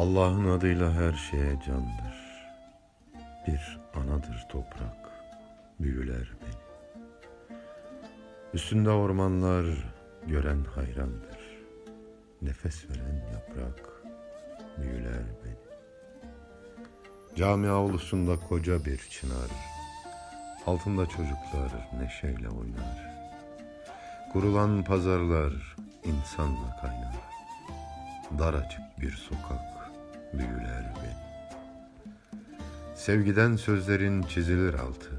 Allah'ın adıyla her şeye candır. Bir anadır toprak, büyüler beni. Üstünde ormanlar gören hayrandır. Nefes veren yaprak, büyüler beni. Cami avlusunda koca bir çınar, altında çocuklar neşeyle oynar. Kurulan pazarlar insanla kaynar. Daracık bir sokak büyüler beni. Sevgiden sözlerin çizilir altı.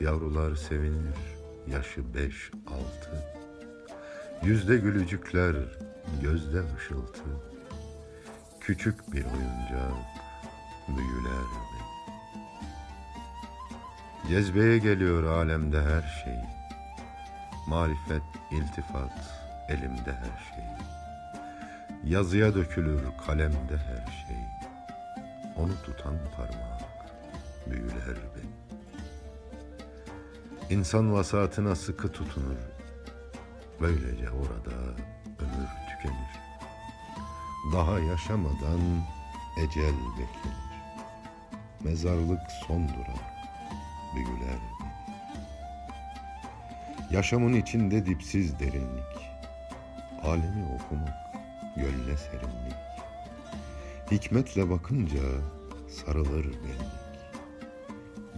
Yavrular sevinir, yaşı beş altı. Yüzde gülücükler, gözde ışıltı. Küçük bir oyuncak büyüler beni. Cezbeye geliyor alemde her şey. Marifet, iltifat, elimde her şey. Yazıya dökülür kalemde her şey. Onu tutan parmak büyüler beni. İnsan vasatına sıkı tutunur. Böylece orada ömür tükenir. Daha yaşamadan ecel beklenir. Mezarlık son durak büyüler beni. Yaşamın içinde dipsiz derinlik. Alemi okumak, gölle serinlik. Hikmetle bakınca sarılır benlik.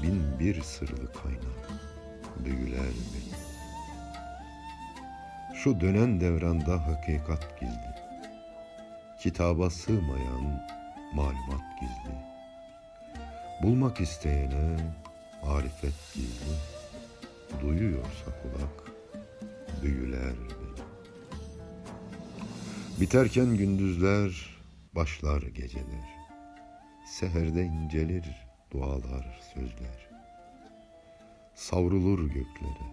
Bin bir sırlı kaynak büyüler beni. Şu dönen devranda hakikat gizli. Kitaba sığmayan malumat gizli. Bulmak isteyene marifet gizli. Duyuyorsa kulak Biterken gündüzler, başlar geceler. Seherde incelir dualar, sözler. Savrulur göklere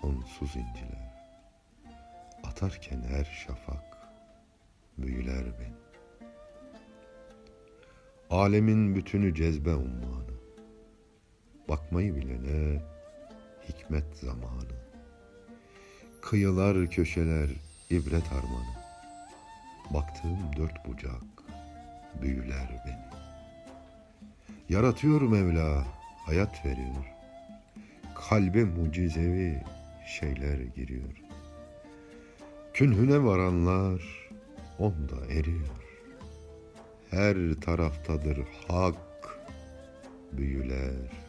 sonsuz inciler. Atarken her şafak büyüler beni. Alemin bütünü cezbe ummanı. Bakmayı bilene hikmet zamanı. Kıyılar köşeler ibret harmanı. Baktığım dört bucak büyüler beni. Yaratıyor Mevla, hayat veriyor. Kalbe mucizevi şeyler giriyor. Künhüne varanlar onda eriyor. Her taraftadır hak büyüler